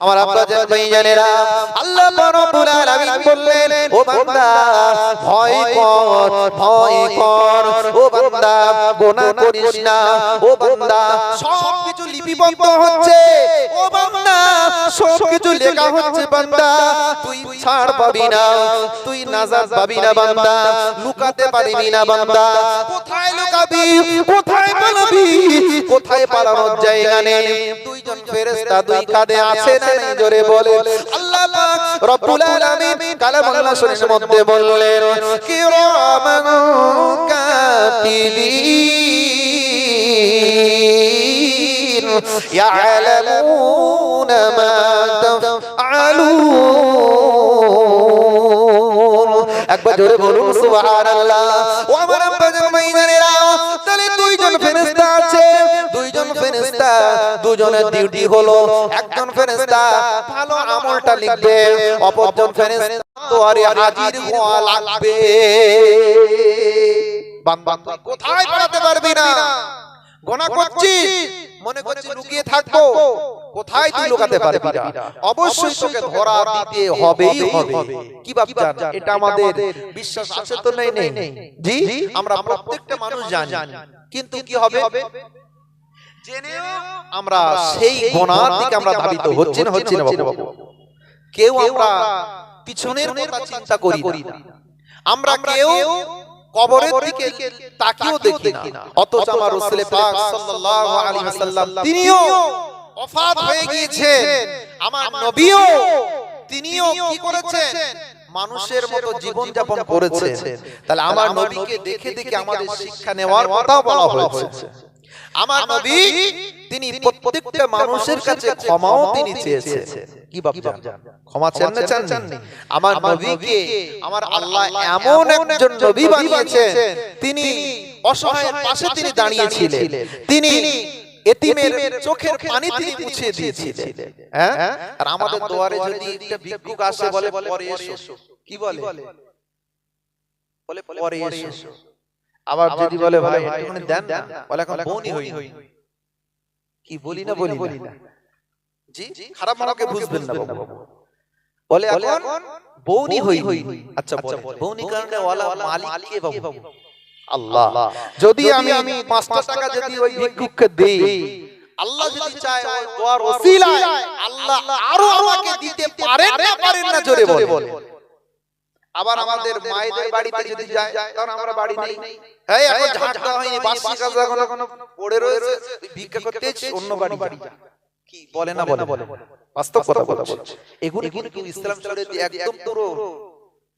আমার আব্বা জান ভাই জানেরা আল্লাহ রব্বুল আলামিন বললেন ও বান্দা ভয় কর ভয় কর। ও বান্দা গোনাহ করিস না। ও বান্দা সব কিছু লিপিবদ্ধ হচ্ছে। ও বান্দা সব কিছু লেখা হচ্ছে বান্দা। তুই ছাড় পাবি না। তুই নাজাত পাবি না বান্দা। লুকাতে পারবি না বান্দা। কোথায় লুকাবি? কোথায় পালাবি? কোথায় পালানোর জায়গা নেই। দুইজন ফেরেশতা দুই কাঁধে আছে না নেই জোরে বলে আল্লাহ পাক রব্বুল আলামিন কালাম আল্লাহ শরীফের মধ্যে বললেন কিরামান يعلمون ما تفعلون একবার জোরে বলুন সুবহানাল্লাহ ও আমার আব্বা জান মাইনানেরা তাহলে দুইজন ফেরেশতা আছে দুইজন ফেরেশতা দুজনের ডিউটি হলো একজন ফেরেশতা ভালো আমলটা লিখবে অপরজন ফেরেশতা তোয়ারে হাজির হওয়া লাগবে বান্দা তুই কোথায় পালাতে পারবি না গোনা করছিস মনে করছিস লুকিয়ে থাকব। কোথায় তুই লুকাতে পারবি না? অবশ্যই তোকে ধরা দিতে হবেই। হবে। কি ভাবছেন এটা আমাদের বিশ্বাস আছে তো নেই নেই। জি আমরা প্রত্যেকটা মানুষ জানি। কিন্তু কি হবে? জেনেও আমরা সেই গোনার দিকে আমরা ধাবিত হচ্ছে না হচ্ছে না বাবু কেউ আমরা পিছনের কথা চিন্তা করি না। আমরা কেউ কবরের দিকে তাকিয়েও দেখি না। অথচ আমার রাসূল পাক সাল্লাল্লাহু আলাইহি ওয়াসাল্লাম তিনিও ওফাত হয়ে গিয়েছেন। আমার নবীও তিনিও কি করেছেন? মানুষের মতো জীবন যাপন করেছেন। তাহলে আমার নবীকে দেখে দেখে আমাদের শিক্ষা নেওয়ার কথা বলা হয়েছে। আমার নবী তিনি প্রত্যেকটা মানুষের কাছে ক্ষমাও তিনি চেয়েছেন। কি ভাবছেন? ক্ষমা চান না চান আমার নবীকে আমার আল্লাহ এমন একজন নবী বানিয়েছেন তিনি অসহায়ের পাশে তিনি দাঁড়িয়েছিলেন। তিনি এতিমের চোখের পানি তিনি মুছিয়ে দিয়েছিলেন। হ্যাঁ? আর আমাদের দুয়ারে যদি একটা ভিক্ষুক আসে বলে পরে এসো। কি বলে? বলে? পরে এসো। আবার যদি বলে ভাই একটুখানি দেন না। বলে এখন বউনি হই। কি বলি না বলি বলি না? জি খারাপ মানাকে বুঝবেন না বাবু? বলে এখন বউনি হই হই আচ্ছা বলে বউনি কারণে ওয়ালা মালিক কে বাবু। আল্লাহ। যদি আমি আমি 5 টাকা যদি ওই ভিক্ষুককে দেই আল্লাহ যদি চায় ওই দোয়ার ওসিলায় আল্লাহ আরও আমাকে দিতে পারেন না পারেন না জোরে বলে আবার আমাদের মায়েদের বাড়িতে যদি যায় কারণ আমরা বাড়ি নেই। হ্যাঁ এখন ঝাঁটা হয়নি বাসি কাজ এখন এখন পড়ে রয়েছে ভিক্ষা করতে অন্য বাড়ি বাড়ি কি বলে না বলে? বাস্তব কথা বলছে এগুলো কিন্তু ইসলাম ছেড়ে একদম পুরো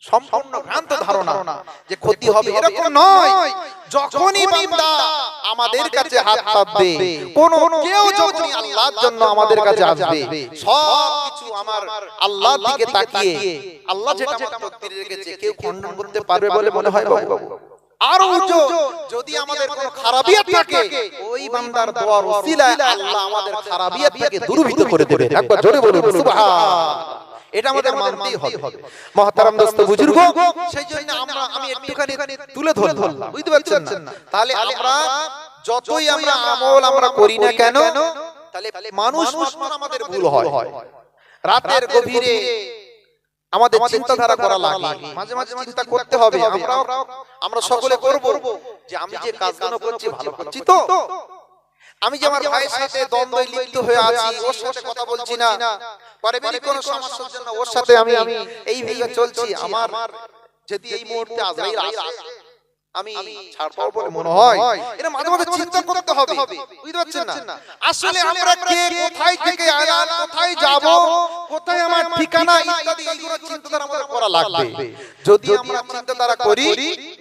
সম্পূর্ণ ভ্রান্ত ধারণা যে ক্ষতি হবে এরকম নয়। যখনই বান্দা আমাদের কাছে হাত পাতবে কোন কেউ যখনই আল্লাহর জন্য আমাদের কাছে আসবে সব কিছু আমার আল্লাহর দিকে তাকিয়ে আল্লাহ যেটা আমার তকদিরে রেখেছে কেউ খণ্ডন করতে পারবে বলে মনে হয় বাবু আরও উচ্চ যদি আমাদের কোনো খারাপিয়াত থাকে ওই বান্দার দোয়ার ওসিলায় আল্লাহ আমাদের খারাপিয়াত থেকে দূরীভূত করে দেবে একবার জোরে বলুন সুবহান। এটা আমাদের মানতেই হবে। মহতারাম দোস্ত বুজুর্গ সেই জন্য আমরা আমি একটুখানি তুলে ধরলাম। বুঝতে পারছেন না? তাহলে আমরা যতই আমরা আমল আমরা করি না কেন তাহলে মানুষ মাত্র আমাদের ভুল হয়। রাতের গভীরে আমাদের চিন্তাধারা করা লাগে। মাঝে মাঝে চিন্তা করতে হবে। আমরা আমরা সকলে করব যে আমি যে কাজগুলো করছি ভালো করছি তো? আমি যে আমার ভাইয়ের সাথে দ্বন্দ্বে লিপ্ত হয়ে আছি ওর সাথে কথা বলছি না। পারিবারিক কোনো সমস্যার জন্য ওর সাথে আমি এই ভেবে চলছি আমার যদি এই মুহূর্তে আজরাইল আসে। আমি ছাড় পাবো বলে মনে হয়। এটা মাঝে মাঝে চিন্তা করতে হবে। বুঝতে পারছেন না? আসলে আমরা কে কোথায় থেকে আয়ান কোথায় যাব কোথায় আমার ঠিকানা ইত্যাদি এইগুলো চিন্তাধারা আমাদের করা লাগবে। যদি আমরা চিন্তাধারা করি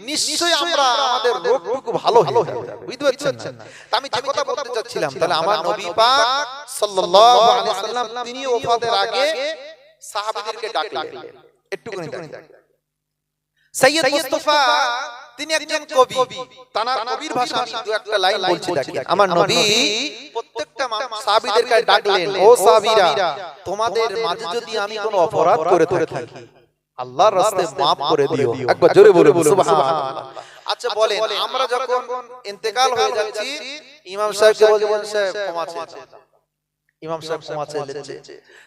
নিশ্চয়ই আমরা আমাদের রোগটুকু ভালো হয়ে যাবে। বুঝতে পারছেন না? আমি যে কথা বলতে চাচ্ছিলাম তাহলে আমার নবী পাক সাল্লাল্লাহু আলাইহি সাল্লাম তিনি ওফাতের আগে সাহাবীদেরকে ডাকলেন। একটুখানি দেখেন সৈয়দ মুস্তাফা তিনি একজন কবি। তার কবির ভাষা আমি দু একটা লাইন বলছি দেখি আমার নবী প্রত্যেকটা সাহাবীদেরকে ডাকলেন ও সাহাবীরা তোমাদের মাঝে যদি আমি কোনো অপরাধ করে থাকি আল্লাহর রাস্তায় maaf করে দিও। একবার জোরে বলে সুবহানাল্লাহ। আচ্ছা বলেন আমরা যখন ইন্তেকাল হয়ে যাচ্ছি ইমাম সাহেবকে বলবেন সাহেব ক্ষমা চেয়ে ইমাম সাহেব লেছে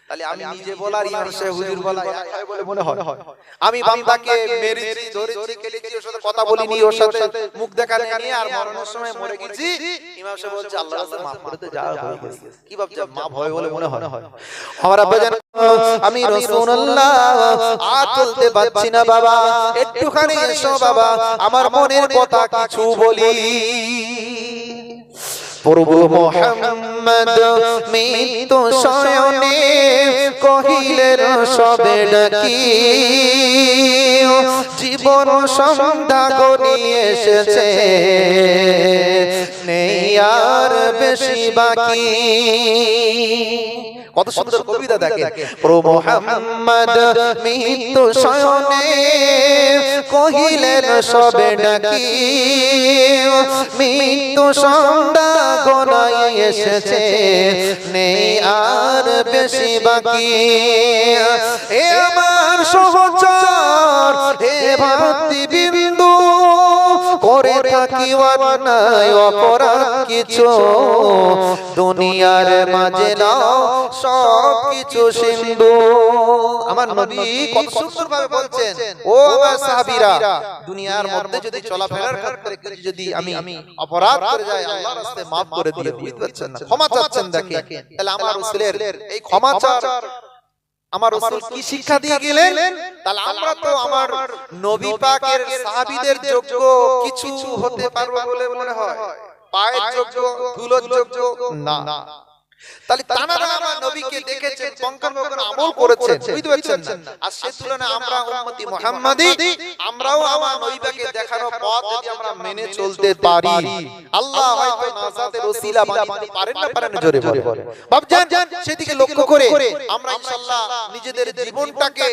তাহলে আমি নিজে বলার ইমাম সাহেব হুজুর বলা এক বলে মনে হয়। আমি বান্দাকে মেরেছি ধরেছি কেলেছি ওর সাথে কথা বলিনি ওর সাথে মুখ দেখা নিয়ে আর মরণের সময় মরে গেছি। ইমাম সাহেব বলছে আল্লাহ রাস্তায় মাফ করে দে যা হয়ে গেছে। কি ভাবছে মাফ হবে বলে মনে হয়। আমার আব্বা জান আমি রাসূলুল্লাহ আ চলতে পারছি না বাবা একটুখানি এসো বাবা আমার মনের কথা কিছু বলি। প্রভু মোহাম্মদ মৃত্যু শয়নে কহিলে সবে ডাকি জীবন সন্ধ্যা গনিয়ে এসেছে। নেই আর বেশি বাকি। কত সুন্দর কবিতা দেখে প্রভু মোহাম্মদ মৃত্যু শয়নে কহিলেন সবে ডাকি মৃত্যু সন্ধ্যা গনাই এসেছে। নেই আর বেশি বাকি। এ আমার সহচর হে ভক্তি বিন্দু থাকি নাই, অপরাধ কিছু। দুনিয়ার মাঝে নাও সব কিছু সিন্ধু। আমার নবী কত সুন্দর ভাবে বলছেন, ও আমার সাহাবীরা, দুনিয়ার মধ্যে যদি চলাফেরার ক্ষেত্রে কিছু যদি আমি অপরাধ করে যাই, আল্লাহর রাস্তায় maaf করে দিয়ে, বুঝতে পারছেন না, ক্ষমা চাচ্ছেন দেখেন। তাহলে আমার রাসূলের এই ক্ষমা চাওয়ার আমার রাসূল কি শিক্ষা দিয়ে গেলেন? তাহলে আমরা তো আমার নবী পাকের সাহাবীদের যোগ্য কিছু হতে পারব বলে মনে হয়। পায়ের যোগ্য ধুলোর যোগ্য? না। তাহলে তানারা আমার নবীকে দেখেছেন কঙ্কর বঙ্কর আমল করেছেন বুঝতে পারছেন আর সে তুলনায় আমরা উম্মতি মুহাম্মাদি আমরাও আমার নবীকে দেখানো পথ যদি আমরা মেনে চলতে পারি। আল্লাহ হয়তো নাজাতের ওসিলা বানাতে পারেন না পারেন জোরে বলে বাবজান সেদিকে লক্ষ্য করে আমরা ইনশাআল্লাহ নিজেদের জীবনটাকে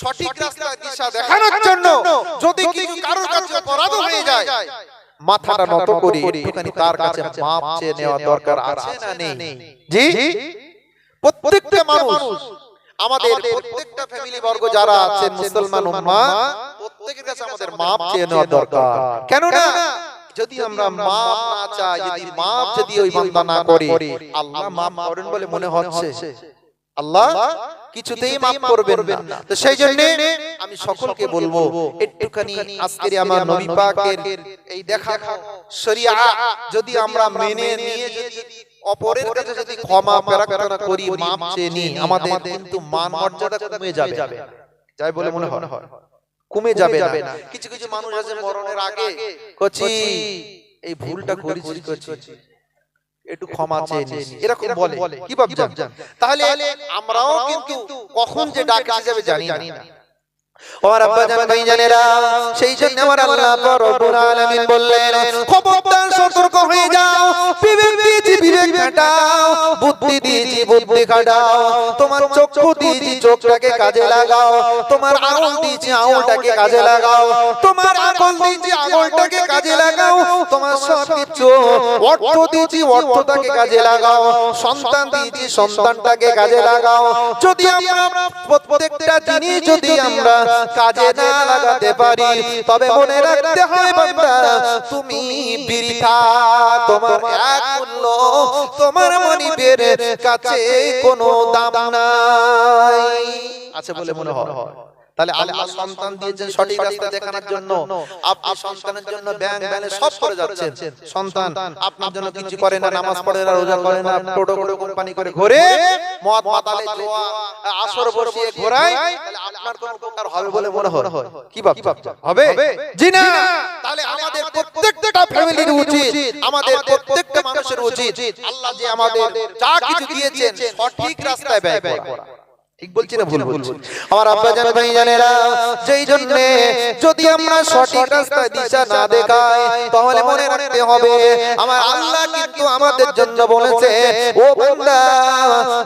সঠিক রাস্তায় দিশা দেখানোর জন্য যদি কিছু কারোর কাছে অপরাধ হয়ে যায় মাথাটা নত করি একটুখানি তার কাছে মাপ চেয়ে নেওয়া দরকার আছে না নেই? জি? প্রত্যেকটা মানুষ আমাদের প্রত্যেকটা ফ্যামিলি বর্গ যারা আছেন মুসলমান উম্মা প্রত্যেকের কাছে আমাদের মাপ চেয়ে নেওয়া দরকার। কেন না যদি আমরা মাপ না চাই যদি মাপ যদি ওই বান্দা না করে আল্লাহ মাপ করেন বলে মনে হচ্ছে। আল্লাহ কিছুতেই মাফ করবেন না। তো সেই জন্য আমি সকলকে বলব একটুখানি আজকের আমার নবী পাকের এই দেখা শরিয়া যদি আমরা মেনে নিয়ে যদি অপরের কাছে যদি ক্ষমা প্রার্থনা করি মাপ চেয়ে নিই। আমাদের কিন্তু মান মর্যাদা কমে যাবে। যাই বলে মনে হয়। কমে যাবে না। কিছু কিছু মানুষ আছে মরণের আগে কচি এই ভুলটা করেছি কচি। একটু ক্ষমা চেয়ে নিস। এরকম বলে কি ভাবছেন তাহলে আমরাও কিন্তু কখন যে ডাক আসবে জানি না। আমার আব্বা জান ভাই জানেরা সেই জন্য আমার আল্লাহ রব্বুল আলামিন বললেন খবরদার সতর্ক হয়ে যাও। বিবেক দিয়েছি বিবেক খাটাও বুদ্ধি দিয়েছি বুদ্ধি খাটাও তোমার চক্ষু দিয়েছি, চোখটাকে কাজে লাগাও, তোমার আঙুল দিয়েছি, আঙুলটাকে কাজে লাগাও, তোমার আঙুল দিয়েছি, আঙুলটাকে কাজে লাগাও, তোমার সব অর্থ দিয়েছি, অর্থটাকে কাজে লাগাও, সন্তান দিয়েছি, সন্তানটাকে কাজে লাগাও। যদি আমরা প্রত্যেকটা জিনিস যদি আমরা কাজে না লাগাতে পারি, তবে মনে রাখতে হয় বান্দা, তুমি বৃথা, তোমার এক মূল্য, তোমার মনিবের কাছে কোনো দাম নাই। আছে বলে মনে হয়। তাহলে আল্লাহ সন্তান দিয়েছেন সঠিক রাস্তা দেখানোর জন্য আপনি সন্তানের জন্য ব্যাংক ব্যালেন্স সব করে যাচ্ছেন। সন্তান আপনার জন্য কিছু করে না নামাজ পড়ে না রোজা করে না টোটো করে কোম্পানি করে ঘুরে মদ মাতালে জোয়া আসর বসিয়ে ঘোরায় তাহলে আপনার কোনো উপকার হবে বলে মনে হয়। কি ভাবছেন? হবে? জি না। তাহলে আমাদের প্রত্যেকটা ফ্যামিলির উচিত। আমাদের প্রত্যেকটা মানুষের উচিত। আল্লাহ যে আমাদের যা কিছু দিয়েছেন সঠিক রাস্তায় ব্যয় করা ঠিক বলছি না ভুল বলছি। আমার আব্বা জান ভাই জানেরা যেই জন্য যদি আমরা সঠিক রাস্তায় দিশা না দেখাই তাহলে মনে রাখতে হবে আমার আল্লাহ কিন্তু আমাদের জন্য বলেছে ও বান্দা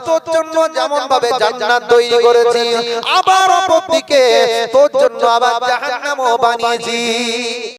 তোর জন্য যেমন ভাবে জান্নাত তৈরি করেছি আবার অপর দিকে তোর জন্য আবার জাহান্নামও বানিয়েছি।